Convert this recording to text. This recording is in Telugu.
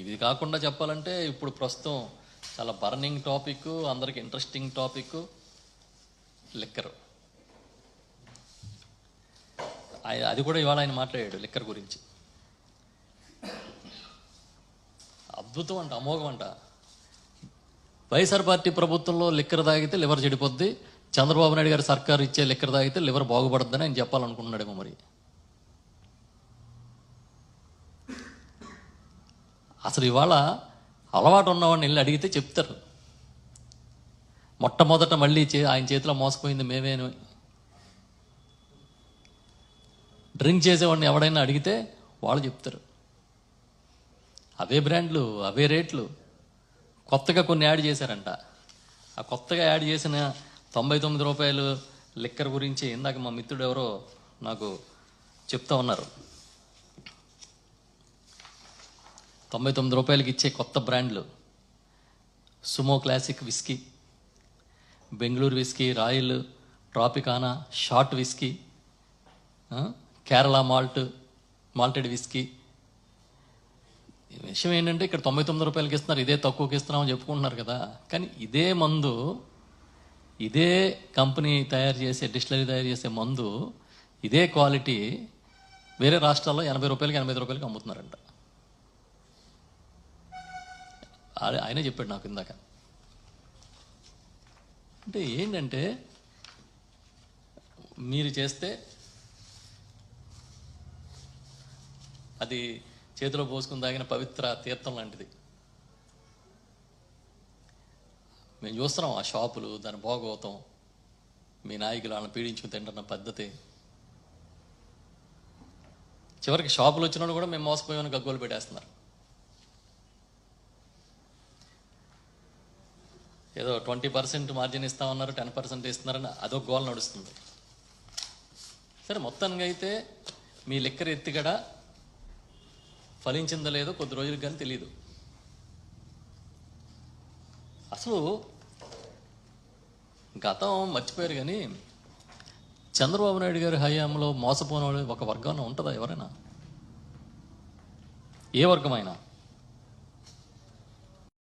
ఇది కాకుండా చెప్పాలంటే ఇప్పుడు ప్రస్తుతం చాలా బర్నింగ్ టాపిక్ అందరికి ఇంట్రెస్టింగ్ టాపిక్ లిక్కర్. అది కూడా ఇవాళ ఆయన మాట్లాడాడు లిక్కర్ గురించి. అద్భుతం అంట అమోఘం అంట. వైఎస్ఆర్ పార్టీ ప్రభుత్వంలో లిక్కర్ తాగితే లివర్ చెడిపోద్ది. చంద్రబాబు నాయుడు గారి సర్కారు ఇచ్చే లిక్కర్ తాగితే లివర్ బాగుపడుద్దని ఆయన చెప్పాలనుకుంటున్నాడేమో మరి. అసలు ఇవాళ అలవాటు ఉన్నవాడిని వెళ్ళి అడిగితే చెప్తారు. మొట్టమొదట మళ్ళీ చే- ఆయన చేతిలో మోసపోయింది మేమేను. డ్రింక్ చేసేవాడిని ఎవడైనా అడిగితే వాళ్ళు చెప్తారు. అవే బ్రాండ్లు అవే రేట్లు. కొత్తగా కొన్ని యాడ్ చేశారంట. ఆ కొత్తగా యాడ్ చేసిన తొంభై తొమ్మిది రూపాయలు లిక్కర్ గురించి ఇందాక మా మిత్రుడు ఎవరో నాకు చెప్తా ఉన్నారు. తొంభై తొమ్మిది రూపాయలకి ఇచ్చే కొత్త బ్రాండ్లు. Sumo classic whisky Bengaluru whisky royal Tropicana short whisky Kerala malt malted whisky. ఈ విషయం ఏంటంటే ఇక్కడ తొంభై తొమ్మిది రూపాయలకి ఇస్తున్నారు ఇదే తక్కువకి ఇస్తున్నామని చెప్పుకుంటున్నారు కదా. కానీ ఇదే మందు ఇదే కంపెనీ తయారు చేసే డిస్టిలరీ తయారు చేసే మందు ఇదే క్వాలిటీ వేరే రాష్ట్రాల్లో ఎనభై రూపాయలకి ఎనభై రూపాయలకి అమ్ముతున్నారంట. ఆయనే చెప్పాడు నాకు ఇందాక. అంటే ఏంటంటే మీరు చేస్తే అది చేతిలో పోసుకుని తాగిన పవిత్ర తీర్థం లాంటిది. మేము చూస్తున్నాం ఆ షాపులు దాని భోగవతం మీ నాయకులు వాళ్ళని పీడించుకుని తింటున్న పద్ధతి. చివరికి షాపులు వచ్చినప్పుడు కూడా మేము మోసపోయామని గగ్గోలు పెట్టేస్తున్నారు. ఏదో ట్వంటీ పర్సెంట్ మార్జిన్ ఇస్తామన్నారు టెన్ పర్సెంట్ ఇస్తున్నారని అదొక గోల్ నడుస్తుంది. సరే మొత్తానికి అయితే మీ లెక్కర ఎత్తిగడ ఫలించిందో లేదో కొద్ది రోజులకు కానీ తెలియదు అసలు గతం మర్చిపోయారు కానీ చంద్రబాబు నాయుడు గారి హయాంలో మోసపోయిన వాళ్ళు ఒక వర్గం ఉంటుందా ఎవరైనా? ఏ వర్గమైనా?